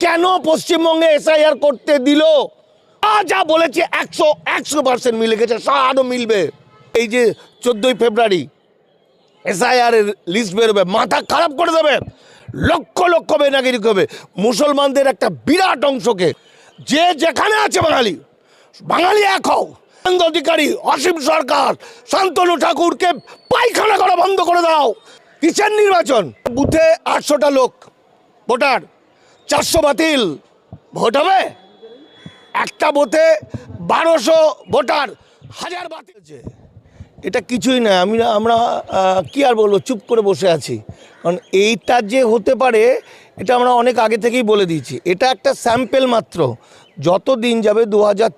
কেন পশ্চিমবঙ্গে এসআইআর করতে দিল? যা বলেছে একশো একশো পার্সেন্ট মিলে গেছে আরও মিলবে। এই যে চোদ্দোই ফেব্রুয়ারি এসআইআর এর লিস্ট বেরোবে, মাথা খারাপ করে দেবে। লক্ষ লক্ষ বেনাগরিক হবে মুসলমানদের একটা বিরাট অংশকে, যে যেখানে আছে বাঙালি বাঙালি এক হও। অধিকারী, অসীম সরকার, শান্তনু ঠাকুরকে পায়খানা করা বন্ধ করে দাও। কিসের নির্বাচন? বুথে আটশোটা লোক, ভোটার। চারশো বাতিল। ভোট হবে? একটা বুথে বারোশো ভোটার, হাজার বাতিল। এটা কিছুই না আমি আমরা কি আর বলব, চুপ করে বসে আছি। কারণ এইটা যে হতে পারে, এটা আমরা অনেক আগে থেকেই বলে দিয়েছি। এটা একটা স্যাম্পেল মাত্র। যত দিন যাবে দু হাজার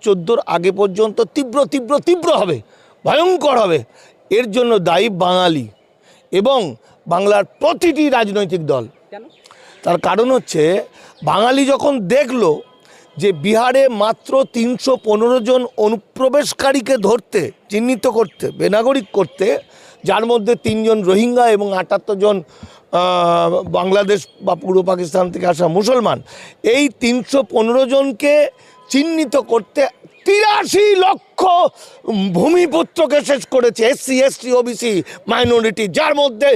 আগে পর্যন্ত তীব্র তীব্র তীব্র হবে, ভয়ঙ্কর হবে। এর জন্য দায়ী বাঙালি এবং বাংলার প্রতিটি রাজনৈতিক দল। তার কারণ হচ্ছে, বাঙালি যখন দেখল যে বিহারে মাত্র তিনশো পনেরো জন অনুপ্রবেশকারীকে ধরতে, চিহ্নিত করতে, বেনাগরিক করতে, যার মধ্যে তিনজন রোহিঙ্গা এবং আটাত্তর জন বাংলাদেশ বা পূর্ব পাকিস্তান থেকে আসা মুসলমান, এই তিনশো পনেরো জনকে চিহ্নিত করতে তিরাশি লক্ষ ভূমিপুত্রকে শেষ করেছে এসসি এসটি ওবিসি মাইনরিটি যার মধ্যে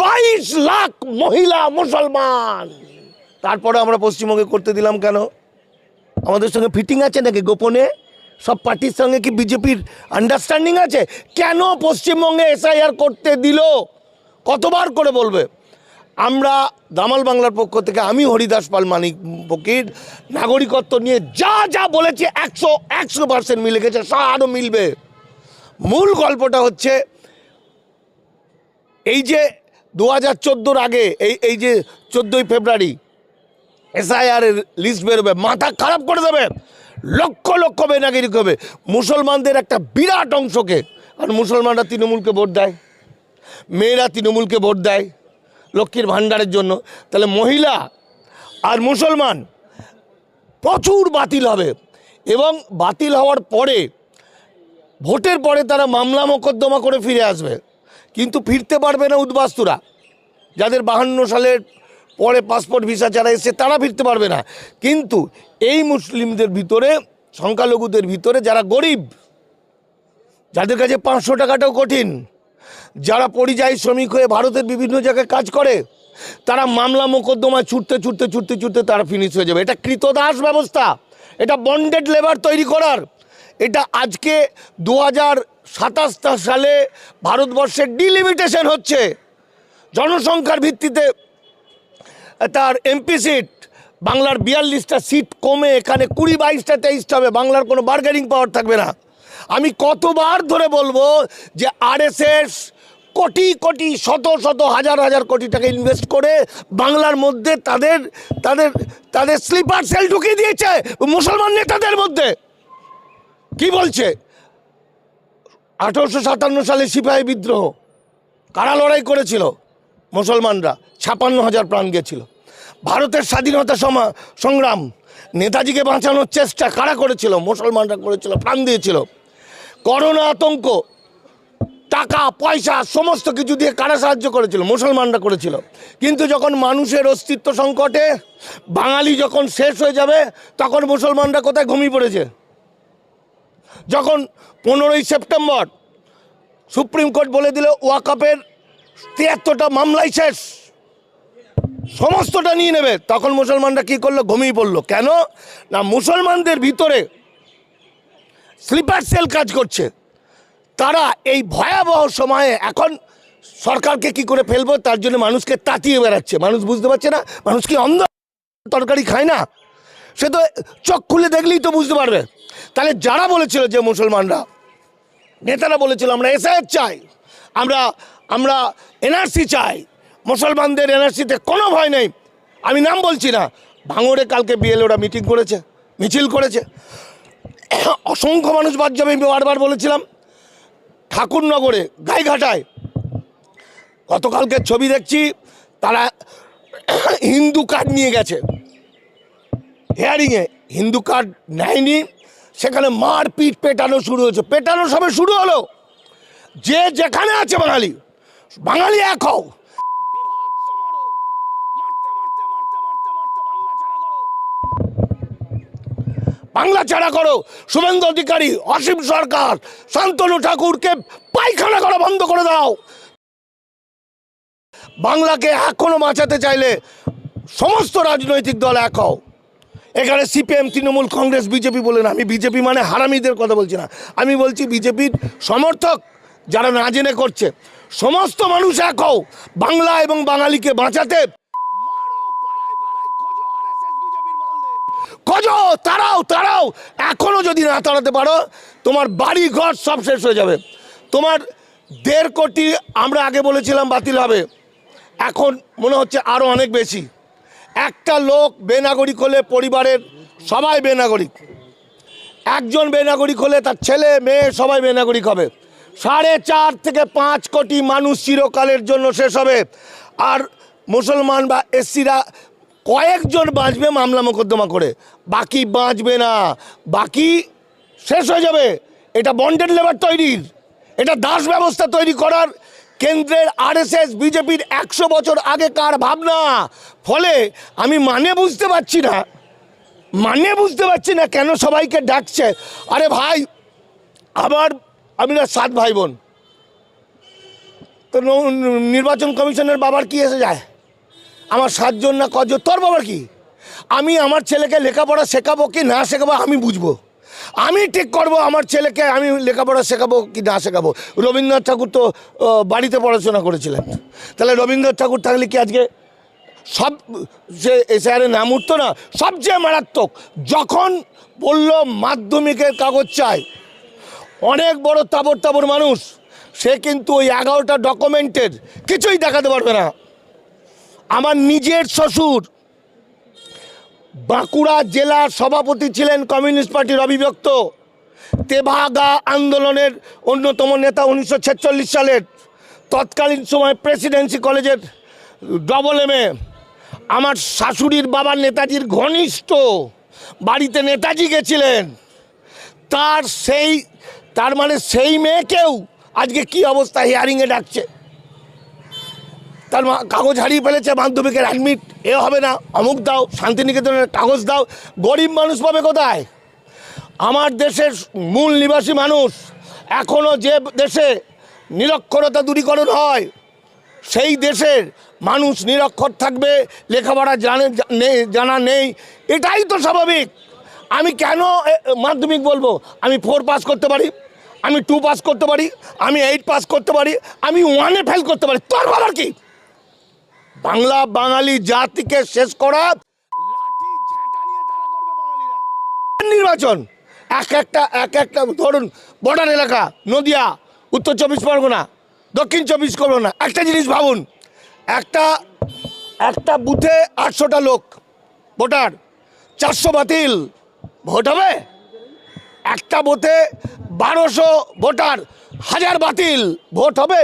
বাইশ লাখ মহিলা মুসলমান। তারপরে আমরা পশ্চিমবঙ্গে করতে দিলাম কেন? আমাদের সঙ্গে ফিটিং আছে নাকি গোপনে? সব পার্টির সঙ্গে কি বিজেপির আন্ডারস্ট্যান্ডিং আছে? কেন পশ্চিমবঙ্গে এসআইআর করতে দিল? কতবার করে বলবে? আমরা দামাল বাংলার পক্ষ থেকে আমি হরিদাস পাল মানিক ফকির, নাগরিকত্ব নিয়ে যা যা বলেছি একশো একশো পার্সেন্ট মিলে গেছে আরও মিলবে। মূল গল্পটা হচ্ছে, এই যে দু হাজার চোদ্দোর আগে, এই এই যে চোদ্দোই ফেব্রুয়ারি এসআইআর এর লিস্ট বেরোবে, মাথা খারাপ করে দেবে, লক্ষ লক্ষ বেনাগরিক হবে মুসলমানদের একটা বিরাট অংশকে, আর মুসলমানরা তৃণমূলকে ভোট দেয়, মেয়েরা তৃণমূলকে ভোট দেয় লক্ষ্মীর ভাণ্ডারের জন্য। তাহলে মহিলা আর মুসলমান প্রচুর বাতিল হবে। এবং বাতিল হওয়ার পরে, ভোটের পরে তারা মামলা মোকদ্দমা করে ফিরে আসবে। কিন্তু ফিরতে পারবে না উদ্বাস্তুরা। যাদের বাহান্ন সালের পরে পাসপোর্ট ভিসা ছাড়া এসছে, তারা ফিরতে পারবে না। কিন্তু এই মুসলিমদের ভিতরে, সংখ্যালঘুদের ভিতরে যারা গরিব, যাদের কাছে পাঁচশো টাকাটাও কঠিন যারা পরিযায়ী শ্রমিক হয়ে ভারতের বিভিন্ন জায়গায় কাজ করে, তারা মামলা মোকদ্দমা ছুটতে ছুটতে ছুটতে ছুটতে তারা ফিনিশ হয়ে যাবে। এটা কৃতদাস ব্যবস্থা। এটা বন্ডেড লেবার তৈরি করার। এটা আজকে দু হাজার সাতাশ সালে ভারতবর্ষের ডিলিমিটেশন হচ্ছে। জনসংখ্যার ভিত্তিতে তার এমপি সিট বাংলার বিয়াল্লিশটা সিট কমে এখানে কুড়ি বাইশটা তেইশটা হবে। বাংলার কোনো বার্গেনিং পাওয়ার থাকবে না। আমি কতবার ধরে বলব যে আরএসএস কোটি কোটি, শত শত, হাজার হাজার কোটি টাকা ইনভেস্ট করে বাংলার মধ্যে তাদের তাদের তাদের স্লিপার সেল ঢুকিয়ে দিয়েছে মুসলমান নেতাদের মধ্যে। কি বলছে? আঠারোশো সাতান্ন সালে সিপাহী বিদ্রোহ। কারা লড়াই করেছিল মুসলমানরা? ছাপান্ন হাজার প্রাণ গেছিল। ভারতের স্বাধীনতা সমা- সংগ্রাম, নেতাজিকে বাঁচানোর চেষ্টা কারা করেছিল? মুসলমানরা করেছিল, প্রাণ দিয়েছিল। করোনা আতঙ্ক, টাকা, পয়সা, সমস্ত কিছু দিয়ে কারা সাহায্য করেছিল? মুসলমানরা করেছিল। কিন্তু যখন মানুষের অস্তিত্ব সংকটে, বাঙালি যখন শেষ হয়ে যাবে, তখন মুসলমানরা কোথায় ঘুমিয়ে পড়েছে? যখন পনেরোই সেপ্টেম্বর সুপ্রিম কোর্ট বলে দিল, ওয়াকাপের তিয়াত্তরটা মামলাই শেষ, সমস্তটা নিয়ে নেবে, তখন মুসলমানরা কি করল? ঘুমিয়ে পড়ল। কেন? না, মুসলমানদের ভিতরে স্লিপার সেল কাজ করছে। তারা এই ভয়াবহ সময়ে এখন সরকারকে কি করে ফেলব, তার জন্য মানুষকে তাতিয়ে বেড়াচ্ছে। মানুষ বুঝতে পারছে না, মানুষ কি অন্ধ তরকারি খায় না? সে তো চোখ খুলে দেখলেই তো বুঝতে পারবে। তাহলে যারা বলেছিল যে মুসলমানরা, নেতারা বলেছিল, আমরা এসআইএফ চাই, আমরা আমরা এনআরসি চাই, মুসলমানদের এনআরসিতে কোনো ভয় নেই। আমি নাম বলছি না, ভাঙড়ে কালকে বিএলওরা মিটিং করেছে, মিছিল করেছে। অসংখ্য মানুষ বাদ যাবে, আমি বারবার বলেছিলাম। ঠাকুরনগরে, গাইঘাটায় গতকালকে ছবি দেখছি, তারা হিন্দু কার্ড নিয়ে গেছে। হেয়ারিংয়ে হিন্দু কার্ড নেয়নি, সেখানে মারপিট পেটানো শুরু হয়েছে। পেটানো সবে শুরু হলো। যে যেখানে আছে বাঙালি বাঙালি এক হও। বাংলা ছাড়া করো। শুভেন্দু অধিকারী, অসীম সরকার, শান্তনু ঠাকুরকে পায়খানা করা বন্ধ করে দাও। বাংলাকে এখনও বাঁচাতে চাইলে সমস্ত রাজনৈতিক দল এক হও। এখানে সিপিএম, তৃণমূল, কংগ্রেস, বিজেপি বলে না আমি বিজেপি মানে হারামিদের কথা বলছি না। আমি বলছি বিজেপির সমর্থক যারা না জেনে করছে, সমস্ত মানুষ এক হও। বাংলা এবং বাঙালিকে বাঁচাতে কজ তাড়াও তারাও এখনও যদি না তাড়াতে পারো, তোমার বাড়ি ঘর সব শেষ হয়ে যাবে। তোমার দেড় কোটি আমরা আগে বলেছিলাম বাতিল হবে। এখন মনে হচ্ছে আরও অনেক বেশি। একটা লোক বেনাগরিক হলে পরিবারের সবাই বেনাগরিক। একজন বেনাগরিক হলে তার ছেলে, মেয়ে সবাই বেনাগরিক হবে। সাড়ে চার থেকে পাঁচ কোটি মানুষ চিরকালের জন্য শেষ হবে। আর মুসলমান বা এসসিরা কয়েকজন বাঁচবে মামলা মোকদ্দমা করে। বাকি বাঁচবে না। বাকি শেষ হয়ে যাবে। এটা বন্ডেড লেবার তৈরির। এটা দাস ব্যবস্থা তৈরি করার কেন্দ্রের আরএসএস বিজেপির একশো বছর আগেকার ভাবনা। ফলে আমি মানে বুঝতে পারছি না মানে বুঝতে পারছি না কেন সবাইকে ডাকছে। আরে ভাই, আবার আমি না সাত ভাই বোন। তো নির্বাচন কমিশনের বাবার কি এসে যায়? আমার সাতজন না কজন, তোর বাবার কি? আমি আমার ছেলেকে লেখাপড়া শেখাবো কি না শেখাবো আমি বুঝব। আমি ঠিক করব আমার ছেলেকে আমি লেখাপড়া শেখাবো কি না শেখাবো। রবীন্দ্রনাথ ঠাকুর তো বাড়িতে পড়াশোনা করেছিলেন। তাহলে রবীন্দ্রনাথ ঠাকুর থাকলে কি আজকে সব যে এসআরে নাম উঠতো না? সবচেয়ে মারাত্মক, যখন বলল মাধ্যমিকের কাগজ চাই, অনেক বড় তাবর তাবর মানুষ, সে কিন্তু ওই এগারোটা ডকুমেন্টের কিছুই দেখাতে পারবে না। আমার নিজের শ্বশুর। বাঁকুড়া জেলার সভাপতি ছিলেন কমিউনিস্ট পার্টির অবিভক্ত। তেভাগা আন্দোলনের অন্যতম নেতা উনিশশো ছেচল্লিশ সালের তৎকালীন সময় প্রেসিডেন্সি কলেজের ডবল এম আমার শাশুড়ির বাবার নেতাজির ঘনিষ্ঠ বাড়িতে নেতাজি গেছিলেন। তার সেই, তার মানে সেই মেয়েকেও আজকে কি অবস্থা? হিয়ারিংয়ে ডাকছে। তার কাগজ হারিয়ে ফেলেছে মাধ্যমিকের অ্যাডমিট এ হবে না। অমুক দাও, শান্তিনিকেতনের কাগজ দাও। গরিব মানুষ পাবে কোথায়? আমার দেশের মূল নিবাসী মানুষ এখনও যে দেশে নিরক্ষরতা দূরীকরণ হয়, সেই দেশের মানুষ নিরক্ষর থাকবে, লেখাপড়া জানে নেই জানা নেই। এটাই তো স্বাভাবিক। আমি কেন মাধ্যমিক বলব? আমি ফোর পাস করতে পারি, আমি টু পাস করতে পারি, আমি এইট পাস করতে পারি, আমি ওয়ানে ফেল করতে পারি। তোর বলার কি? বাংলা বাঙালি জাতিকে শেষ করা। নির্বাচন, এক একটা এক একটা, ধরুন বর্ডার এলাকা, নদিয়া, উত্তর চব্বিশ পরগনা, দক্ষিণ চব্বিশ পরগনা, একটা জিনিস ভাবুন, একটা একটা বুথে আটশোটা লোক, ভোটার, চারশো বাতিল, ভোট হবে একটা বুথে বারোশো ভোটার, হাজার বাতিল, ভোট হবে